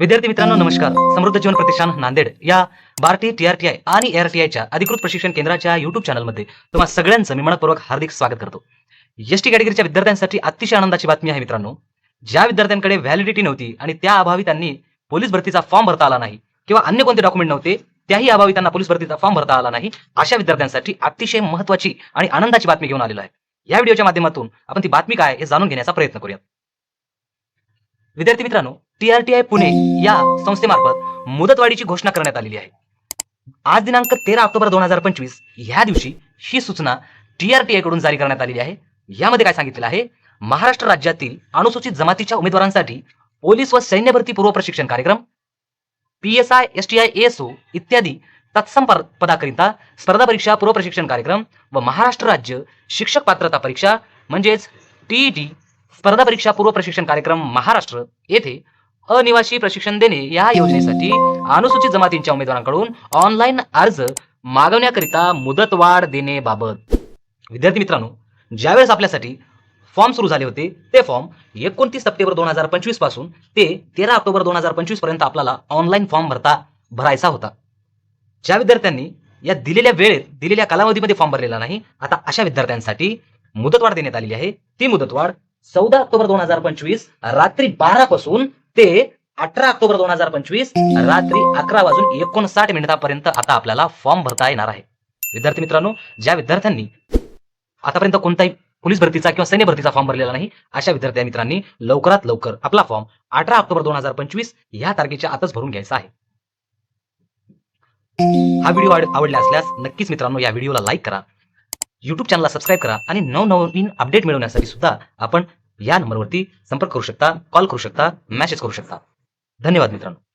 विद्यार्थी मित्रांनो नमस्कार. समृद्ध जीवन प्रतिष्ठान नांदेड या भारतीय टीआरटीआय आणि एआरटीआयच्या अधिकृत प्रशिक्षण केंद्राच्या युट्यूब चॅनलमध्ये तुम्हा सगळ्यांचं मी मनपूर्वक हार्दिक स्वागत करतो. एस टी कॅटेगरीच्या विद्यार्थ्यांसाठी अतिशय आनंदाची बातमी आहे मित्रांनो. ज्या विद्यार्थ्यांकडे व्हॅलिडिटी नव्हती आणि त्या अभावी त्यांनी पोलीस भरतीचा फॉर्म भरता आला नाही किंवा अन्य कोणते डॉक्युमेंट नव्हते त्याही अभावी त्यांना पोलीस भरतीचा फॉर्म भरता आला नाही अशा विद्यार्थ्यांसाठी अतिशय महत्वाची आणि आनंदाची बातमी घेऊन आलेलो आहे. या व्हिडिओच्या माध्यमातून आपण ती बातमी काय हे जाणून घेण्याचा प्रयत्न करूया विद्यार्थी मित्रांनो टीआरटीआय पुणे या संस्थेमार्फत मुदतवाढीची घोषणा करण्यात आलेली आहे. आज दिनांक तेरा ऑक्टोबर दोन हजार पंचवीस ह्या दिवशी ही सूचना टीआरटीआयकडून जारी करण्यात आलेली आहे. यामध्ये काय सांगितलेलं आहे? महाराष्ट्र राज्यातील अनुसूचित जमातीच्या उमेदवारांसाठी पोलीस व सैन्य भरती पूर्व प्रशिक्षण कार्यक्रम P S I S T I SO इत्यादी तत्सम पदाकरिता स्पर्धा परीक्षा पूर्व प्रशिक्षण कार्यक्रम व महाराष्ट्र राज्य शिक्षक पात्रता परीक्षा म्हणजेच टीईटी स्पर्धा परीक्षा पूर्व प्रशिक्षण कार्यक्रम महाराष्ट्र येथे अनिवासी प्रशिक्षण देणे या योजनेसाठी अनुसूचित जमातींच्या उमेदवारांकडून ऑनलाईन अर्ज मागवण्याकरिता मुदतवाढ देण्याबाबत विद्यार्थी मित्रांनो ज्यावेळेस आपल्यासाठी फॉर्म सुरू झाले होते ते फॉर्म एकोणतीस सप्टेंबर दोन हजार पंचवीसपासून ते तेरा ऑक्टोबर दोन हजार पंचवीसपर्यंत आपल्याला ऑनलाईन फॉर्म भरता भरायचा होता. ज्या विद्यार्थ्यांनी या दिलेल्या वेळेत दिलेल्या कालावधीमध्ये फॉर्म भरलेला नाही आता अशा विद्यार्थ्यांसाठी मुदतवाढ देण्यात आलेली आहे. ती मुदतवाढ चौदा ऑक्टोबर दोन हजार पंचवीस रात्री बारा पासून ते अठरा ऑक्टोबर दोन हजार पंचवीस रात्री अकरा वाजून एकोणसाठ मिनिटापर्यंत आता आपल्याला फॉर्म भरता येणार आहे. विद्यार्थी मित्रांनो ज्या विद्यार्थ्यांनी आतापर्यंत कोणताही पोलीस भरतीचा किंवा सैन्य भरतीचा फॉर्म भरलेला नाही अशा विद्यार्थी मित्रांनी लवकरात लवकर आपला फॉर्म अठरा ऑक्टोबर दोन हजार पंचवीस या तारखेच्या आतच भरून घ्यायचा आहे. हा व्हिडिओ आवडला असल्यास नक्कीच मित्रांनो या व्हिडिओला लाईक करा. युट्यूब चॅनलला सबस्क्राईब करा आणि नवनवीन अपडेट मिळवण्यासाठी सुद्धा आपण या नंबरवरती संपर्क करू शकता कॉल करू शकता मेसेज करू शकता. धन्यवाद मित्रांनो.